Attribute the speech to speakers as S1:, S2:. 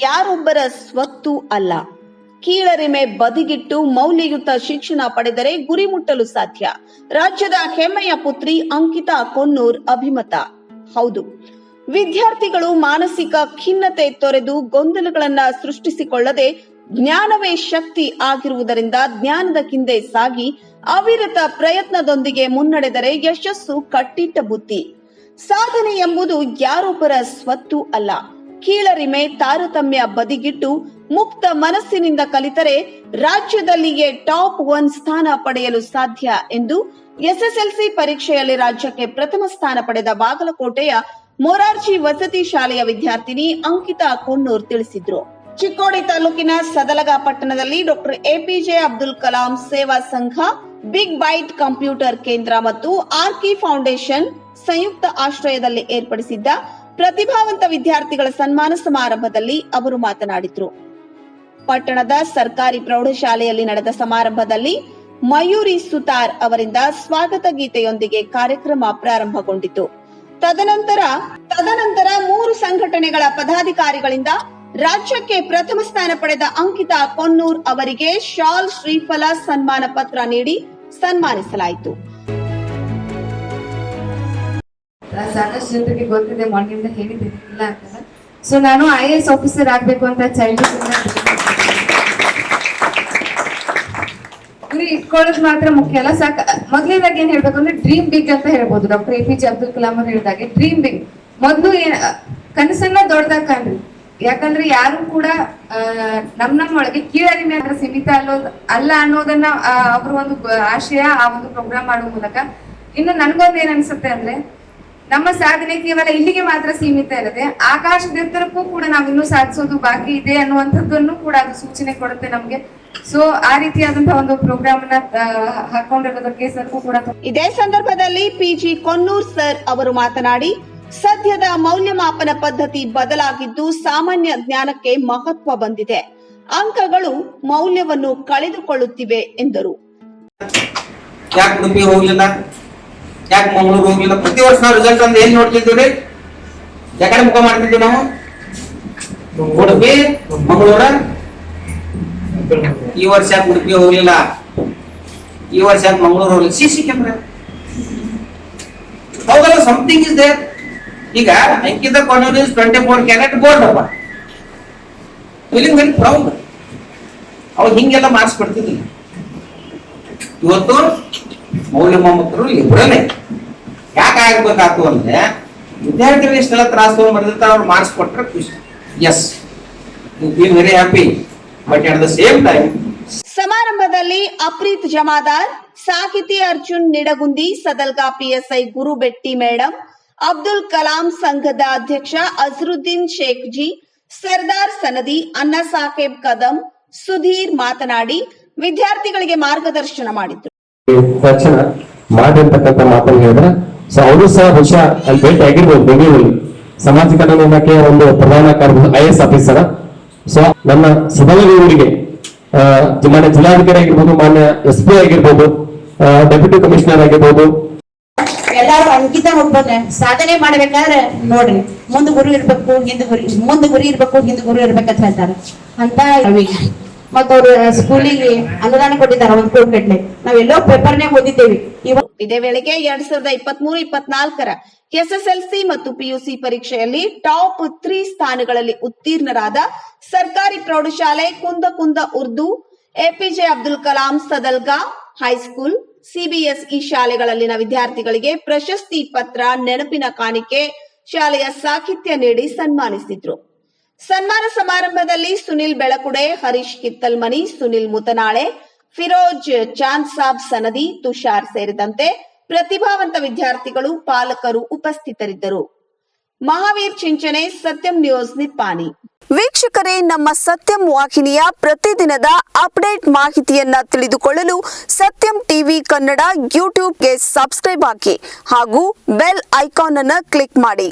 S1: ಯಾರೊಬ್ಬರ ಸ್ವತ್ತು ಅಲ್ಲ. ಕೀಳರಿಮೆ ಬದಿಗಿಟ್ಟು ಮೌಲ್ಯಯುತ ಶಿಕ್ಷಣ ಪಡೆದರೆ ಗುರಿ ಮುಟ್ಟಲು ಸಾಧ್ಯ. ರಾಜ್ಯದ ಹೆಮ್ಮೆಯ ಪುತ್ರಿ ಅಂಕಿತಾ ಕೊನ್ನೂರ್ ಅಭಿಮತ. ಹೌದು. ವಿದ್ಯಾರ್ಥಿಗಳು ಮಾನಸಿಕ ಖಿನ್ನತೆ ತೊರೆದು ಗೊಂದಲಗಳನ್ನ ಸೃಷ್ಟಿಸಿಕೊಳ್ಳದೆ ಜ್ಞಾನವೇ ಶಕ್ತಿ ಆಗಿರುವುದರಿಂದ ಜ್ಞಾನದ ಹಿಂದೆ ಸಾಗಿ ಅವಿರತ ಪ್ರಯತ್ನದೊಂದಿಗೆ ಮುನ್ನಡೆದರೆ ಯಶಸ್ಸು ಕಟ್ಟಿಟ್ಟ ಬುತ್ತಿ ಸಾಧನೆ ಎಂಬುದು ಯಾರೊಬ್ಬರ ಸ್ವತ್ತು ಅಲ್ಲ. ಕೀಳರಿಮೆ ತಾರತಮ್ಯ ಬದಿಗಿಟ್ಟು ಮುಕ್ತ ಮನಸ್ಸಿನಿಂದ ಕಲಿತರೆ ರಾಜ್ಯದಲ್ಲಿಯೇ ಟಾಪ್ ಒನ್ ಸ್ಥಾನ ಪಡೆಯಲು ಸಾಧ್ಯ ಎಂದು ಎಸ್ಎಸ್ಎಲ್ಸಿ ಪರೀಕ್ಷೆಯಲ್ಲಿ ರಾಜ್ಯಕ್ಕೆ ಪ್ರಥಮ ಸ್ಥಾನ ಪಡೆದ ಬಾಗಲಕೋಟೆಯ ಮೊರಾರ್ಜಿ ವಸತಿ ಶಾಲೆಯ ವಿದ್ಯಾರ್ಥಿನಿ ಅಂಕಿತಾ ಕೊಣ್ಣೂರ್ ತಿಳಿಸಿದ್ರು. ಚಿಕ್ಕೋಡಿ ತಾಲೂಕಿನ ಸದಲಗ ಪಟ್ಟಣದಲ್ಲಿ ಡಾಕ್ಟರ್ ಎಪಿಜೆ ಅಬ್ದುಲ್ ಕಲಾಂ ಸೇವಾ ಸಂಘ, ಬಿಗ್ ಬೈಟ್ ಕಂಪ್ಯೂಟರ್ ಕೇಂದ್ರ ಮತ್ತು ಆರ್ಕಿ ಫೌಂಡೇಶನ್ ಸಂಯುಕ್ತ ಆಶ್ರಯದಲ್ಲಿ ಏರ್ಪಡಿಸಿದ್ದ ಪ್ರತಿಭಾವಂತ ವಿದ್ಯಾರ್ಥಿಗಳ ಸನ್ಮಾನ ಸಮಾರಂಭದಲ್ಲಿ ಅವರು ಮಾತನಾಡಿದ್ರು. ಪಟ್ಟಣದ ಸರ್ಕಾರಿ ಪ್ರೌಢಶಾಲೆಯಲ್ಲಿ ನಡೆದ ಸಮಾರಂಭದಲ್ಲಿ ಮಯೂರಿ ಸುತಾರ್ ಅವರಿಂದ ಸ್ವಾಗತ ಗೀತೆಯೊಂದಿಗೆ ಕಾರ್ಯಕ್ರಮ ಪ್ರಾರಂಭಗೊಂಡಿತು. ತದನಂತರ ತದನಂತರ ಮೂರು ಸಂಘಟನೆಗಳ ಪದಾಧಿಕಾರಿಗಳಿಂದ ರಾಜ್ಯಕ್ಕೆ ಪ್ರಥಮ ಸ್ಥಾನ ಪಡೆದ ಅಂಕಿತಾ ಕೊನ್ನೂರ್ ಅವರಿಗೆ ಶಾಲ್ ಶ್ರೀಫಲ ಸನ್ಮಾನ ಪತ್ರ ನೀಡಿ ಸನ್ಮಾನಿಸಲಾಯಿತು.
S2: ಸಾಕಷ್ಟು ಜನರಿಗೆ ಗೊತ್ತಿದೆ, ಮೊನ್ನೆಯಿಂದ ಹೇಳಿದ್ದೀನಿ ಇಲ್ಲ ಅಂತ ಸೊ ನಾನು ಐ ಎಸ್ ಆಫೀಸರ್ ಆಗ್ಬೇಕು ಅಂತ ಚೈಲ್ಡ್ ಗುರಿ ಇಟ್ಕೊಳ್ಳೋದು ಮಾತ್ರ ಮುಖ್ಯ ಅಲ್ಲ, ಸಾಕ ಮೊದಲನೇದಾಗಿ ಏನ್ ಹೇಳ್ಬೇಕು ಅಂದ್ರೆ ಡ್ರೀಮ್ ಬಿಗ್ ಅಂತ ಹೇಳ್ಬೋದು. Doctor A P J Abdul Kalam ಅವ್ರು ಹೇಳಿದಾಗೆ ಡ್ರೀಮ್ ಬಿಗ್ ಮೊದಲು ಕನಸನ್ನ ದೊಡ್ಡದಾಗ ಕಾಣ್ರಿ. ಯಾಕಂದ್ರೆ ಯಾರು ಕೂಡ ನಮ್ ನಮ್ಮ ಒಳಗೆ ಕೀಳರಿಮೆ ಅಂದ್ರೆ ಸೀಮಿತ ಅಲ್ಲೋದ್ ಅಲ್ಲ ಅನ್ನೋದನ್ನ ಅವ್ರ ಒಂದು ಆಶಯ, ಆ ಒಂದು ಪ್ರೋಗ್ರಾಮ್ ಮಾಡೋ ಮೂಲಕ. ಇನ್ನು ನನ್ಗೊಂದು ಏನ್ ಅನ್ಸುತ್ತೆ ಅಂದ್ರೆ ನಮ್ಮ ಸಾಧನೆ ಕೇವಲ ಇಲ್ಲಿಗೆ ಮಾತ್ರ ಸೀಮಿತ ಇರದೆ ಆಕಾಶದ ಎತ್ತರಕ್ಕೂ ಕೂಡ ನಾವು ಇನ್ನೂ ಸಾಧಿಸೋದು ಬಾಕಿ ಇದೆ ಅನ್ನುವಂಥದ್ದನ್ನು ಕೂಡ ಅದು ಸೂಚನೆ ಕೊಡುತ್ತೆ ನಮ್ಗೆ. ಸೊ ಆ ರೀತಿಯಾದಂತಹ ಒಂದು ಪ್ರೋಗ್ರಾಮ್ನ ಹಾಕೊಂಡಿರೋದಕ್ಕೆ ಸರ್ಗೂ ಕೂಡ
S1: ಇದೇ ಸಂದರ್ಭದಲ್ಲಿ ಪಿಜಿ ಕೊನ್ನೂರ್ ಸರ್ ಅವರು ಮಾತನಾಡಿ ಸದ್ಯದ ಮೌಲ್ಯಮಾಪನ ಪದ್ಧತಿ ಬದಲಾಗಿದ್ದು ಸಾಮಾನ್ಯ ಜ್ಞಾನಕ್ಕೆ ಮಹತ್ವ ಬಂದಿದೆ. ಅಂಕಗಳು ಮೌಲ್ಯವನ್ನು ಕಳೆದುಕೊಳ್ಳುತ್ತಿವೆ ಎಂದರು.
S3: ಯಾಕೆ ಮಂಗಳೂರು ಹೋಗ್ಲಿಲ್ಲ? ಪ್ರತಿ ವರ್ಷ ನಾವು ರಿಸಲ್ಟ್ ಅಂದ್ರೆ ಏನ್ ನೋಡ್ತಿದ್ದೀವಿ ಯಾಕಡೆ ಮುಖ ಮಾಡ್ತಿದ್ವಿ ನಾವು? ಉಡುಪಿ ಮಂಗಳೂರ? ಈ ವರ್ಷ ಯಾಕೆ ಉಡುಪಿ ಹೋಗ್ಲಿಲ್ಲ? ಈ ವರ್ಷ ಯಾಕೆ ಮಂಗಳೂರು ಹೋಗ್ಲಿಲ್ಲ? ಸಿ ಸಿ ಕ್ಯಾಮ್ರಾ ಹೌದಲ್ಲ ಸಮಥಿಂಗ್ ಇಸ್ ದೇರ್ ಈಗ ಅಂಕಿತ ಕೊನೆಯಲ್ಲಿ ಟ್ವೆಂಟಿ ಫೋರ್ ಕ್ಯಾರೆಟ್ ಗೋಲ್ಡ್ ಅಪ್ಪ. ಫೀಲಿಂಗ್ ವೆರಿ ಪ್ರೌಡ್ ಅವಾಗ ಹಿಂಗೆಲ್ಲ ಮಾರ್ಕ್ಸ್ ಕೊಡ್ತಿದ್ದಿಲ್ಲ. ಇವತ್ತು ಮೌಲ್ಯಮಾಪಕರು ಇಬ್ಬರಲ್ಲೇ ಯಾಕೆ ಆಗ್ಬೇಕಾತು ಅಂದ್ರೆ ವಿದ್ಯಾರ್ಥಿಗಳು ಇಷ್ಟೆಲ್ಲ ತ್ರಾಸ ಮಾಡಿದ್ರೆ ಅವ್ರು ಮಾರ್ಕ್ಸ್ ಖುಷಿ. Yes you feel very happy but at the same time
S1: ಸಮಾರಂಭದಲ್ಲಿ ಅಪ್ರೀತ್ ಜಮಾದಾರ್, ಸಾಹಿತಿ ಅರ್ಜುನ್ ನಿಡಗುಂದಿ, ಸದಲ್ಗಾ ಪಿಎಸ್ಐ ಗುರುಬೆಟ್ಟಿ ಮೇಡಂ, ಅಬ್ದುಲ್ ಕಲಾಂ ಸಂಘದ ಅಧ್ಯಕ್ಷ ಅಜರುದ್ದೀನ್ ಶೇಖ್ ಜಿ ಸರ್ದಾರ್ ಸನದಿ ಅನ್ನ ಸಾಹೇಬ್ ಕದಂ, ಸುಧೀರ್ ಮಾತನಾಡಿ ವಿದ್ಯಾರ್ಥಿಗಳಿಗೆ ಮಾರ್ಗದರ್ಶನ ಮಾಡಿದ್ರು.
S4: ತಕ್ಷಣ ಮಾಡಿರ್ತಕ್ಕಂಥ ಮಾತನ್ನು ಹೇಳಿದ್ರೆ ಸೊ ಅವರು ಸಹ ಬಹುಶಃ ಅಲ್ಲಿ ಭೇಟಿ ಆಗಿರ್ಬೋದು ಬೆಂಗಳೂರಲ್ಲಿ. ಸಮಾಜ ಕಲ್ಯಾಣ ಇಲಾಖೆಯ ಒಂದು ಪ್ರಧಾನ ಕಾರ್ಯದರ್ಶಿ ಐ ಎಸ್ ಆಫೀಸರ್. ಸೊ ನನ್ನ ಸದನಗಿ ಊರಿಗೆ ಆ, ಮಾನ್ಯ ಜಿಲ್ಲಾಧಿಕಾರಿ ಆಗಿರ್ಬೋದು ಮಾನ್ಯ ಎಸ್ ಪಿ ಆಗಿರ್ಬೋದು ಡೆಪ್ಯೂಟಿ ಕಮಿಷನರ್ ಆಗಿರ್ಬೋದು.
S5: ಎಲ್ಲಾರು ಅಂಕಿತ ಹೋಗ್ಬೋದ್ರೆ ಸಾಧನೆ ಮಾಡ್ಬೇಕಾದ್ರೆ ನೋಡ್ರಿ ಮುಂದ್ ಗುರು ಇರ್ಬೇಕು ಹಿಂದ್ ಗುರಿ ಮುಂದ್ ಗುರಿ ಇರ್ಬೇಕು ಹಿಂದ್ ಗುರು ಇರ್ಬೇಕಂತ ಹೇಳ್ತಾರೆ. ಅಂತ ರವಿಗೆ ಮತ್ತ ಅವ್ರ ಸ್ಕೂಲಿಗೆ ಅನುದಾನ ಕೊಟ್ಟಿದ್ದಾರೆ ಒಂದ್ ಕೋಟಿ ಗಟ್ಟಲೆ ನಾವೆಲ್ಲೋ ಪೇಪರ್ನಾಗ ಓದಿದ್ದೇವಿ.
S1: ಇದೇ ವೇಳೆಗೆ ಎರಡ್ ಸಾವಿರದ ಇಪ್ಪತ್ಮೂರು, ಇಪ್ಪತ್ನಾಲ್ಕರ ಎಸ್ಎಸ್ಎಲ್ಸಿ ಮತ್ತು ಪಿಯುಸಿ ಪರೀಕ್ಷೆಯಲ್ಲಿ ಟಾಪ್ ತ್ರೀ ಸ್ಥಾನಗಳಲ್ಲಿ ಉತ್ತೀರ್ಣರಾದ ಸರ್ಕಾರಿ ಪ್ರೌಢಶಾಲೆ ಕುಂದ ಕುಂದ Urdu APJ Abdul Kalam Sadalga high school CBSE ಶಾಲೆಗಳಲ್ಲಿನ ವಿದ್ಯಾರ್ಥಿಗಳಿಗೆ ಪ್ರಶಸ್ತಿ ಪತ್ರ ನೆನಪಿನ ಕಾಣಿಕೆ, ಶಾಲೆಯ ಸಾಹಿತ್ಯ ನೀಡಿ ಸನ್ಮಾನಿಸಿದ್ರು. ಸನ್ಮಾನ ಸಮಾರಂಭದಲ್ಲಿ ಸುನಿಲ್ ಬೆಳಕುಡೆ, ಹರೀಶ್ ಕಿತ್ತಲ್ಮನಿ, ಸುನಿಲ್ ಮುತನಾಳೆ, ಫಿರೋಜ್ ಚಾಂದ್ ಸಾಬ್ ಸನದಿ, ತುಷಾರ್ ಸೇರಿದಂತೆ ಪ್ರತಿಭಾವಂತ ವಿದ್ಯಾರ್ಥಿಗಳು, ಪಾಲಕರು ಉಪಸ್ಥಿತರಿದ್ದರು. ಮಹಾವೀರ್ ಚಿಂಚನೆ, ಸತ್ಯಂ ನ್ಯೂಸ್ ನಿಪ್ಪಾನಿ ವೀಕ್ಷಕರೇ, ನಮ್ಮ ಸತ್ಯಂ ವಾಹಿನಿಯ ಪ್ರತಿದಿನದ ಅಪ್ಡೇಟ್ ಮಾಹಿತಿಯನ್ನ ತಿಳಿದುಕೊಳ್ಳಲು ಸತ್ಯಂ ಟಿವಿ ಕನ್ನಡ ಯೂಟ್ಯೂಬ್ಗೆ ಸಬ್ಸ್ಕ್ರೈಬ್ ಹಾಕಿ ಹಾಗೂ ಬೆಲ್ ಐಕಾನ್ ಅನ್ನು ಕ್ಲಿಕ್ ಮಾಡಿ.